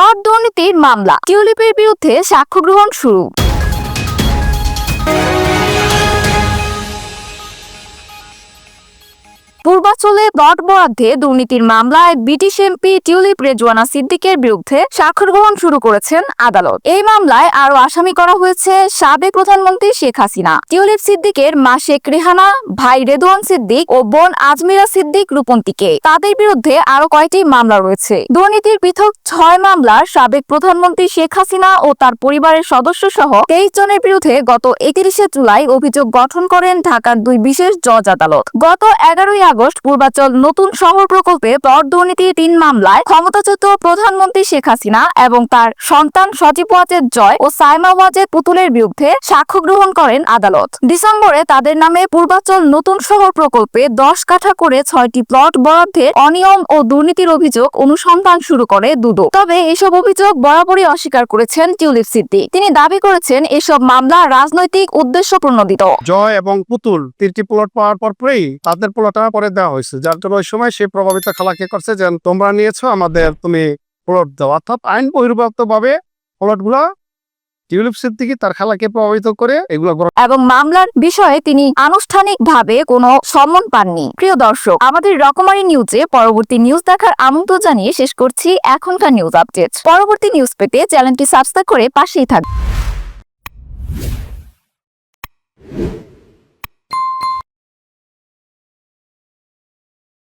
Plot দুর্নীতির মামলা টিউলিপের বিরুদ্ধে সাক্ষ্য গ্রহণ শুরু। পূর্বাচলে প্লট বরাদ্দে দুর্নীতির মামলায় ব্রিটিশ এমপি টিউলিপ রেজওয়ানা সিদ্দিকের বিরুদ্ধে সাক্ষ্য গ্রহণ শুরু করেছেন আদালত। এই মামলায় আরও আসামি করা হয়েছে সাবেক প্রধানমন্ত্রী শেখ হাসিনা। টিউলিপ সিদ্দিকের মা শেখ রেহানা, ভাই রেদওয়ান সিদ্দিক ও বোন আজমিরা সিদ্দিক রূপন্তীকে। তাদের বিরুদ্ধে আরও কয়টি মামলা রয়েছে। দুর্নীতির পৃথক ছয় মামলার সাবেক প্রধানমন্ত্রী শেখ হাসিনা ও তার পরিবারের সদস্য সহ তেইশ জনের বিরুদ্ধে গত একত্রিশে জুলাই অভিযোগ গঠন করেন ঢাকার দুই বিশেষ জজ আদালত। গত এগারোই আগস্ট পূর্বাচল নতুন শহর প্রকল্পে প্লট দুর্নীতির তিন মামলায় ক্ষমতাচ্যুত প্রধানমন্ত্রী শেখ হাসিনা এবং তার সন্তান সজীব ওয়াজেদ জয় ও সাইমা ওয়াজেদ পুতুলের বিরুদ্ধে সাক্ষ্য গ্রহণ করেন আদালত। ডিসেম্বরে তাদের নামে পূর্বাচল নতুন শহর প্রকল্পে দশ কাঠা করে ছয়টি প্লট বরাদ্দের অনিয়ম ও দুর্নীতির অভিযোগ অনুসন্ধান শুরু করে দুদক। তবে এসব অভিযোগ বরাবরই অস্বীকার করেছেন টিউলিপ সিদ্দিক তিনি দাবি করেছেন, এসব মামলা রাজনৈতিক উদ্দেশ্য প্রণোদিত জয় এবং পুতুল তিনটি প্লট পাওয়ার পর পরেই তাদের প্লটটা পরে দেওয়া হয়েছে। যার জন্য ওই সময় সে প্রভাবিত খেলাকে করছে যে, তোমরা নিয়েছো আমাদের, তুমি প্লট দাও। অর্থাৎ আইন বহির্ভূত ভাবে প্লটগুলা টিউলিপ সিদ্দিকি তার খেলাকে প্রভাবিত করে এগুলো এবং মামলার বিষয়ে তিনি আনুষ্ঠানিকভাবে কোনো সম্মান পাননি। প্রিয় দর্শক, আমাদের রকমারি নিউজে পরবর্তী নিউজ দেখার আমন্ত্রণ জানিয়ে শেষ করছি এখনকার নিউজ আপডেট। পরবর্তী নিউজ পেতে চ্যানেলটি সাবস্ক্রাইব করে পাশেই থাকবে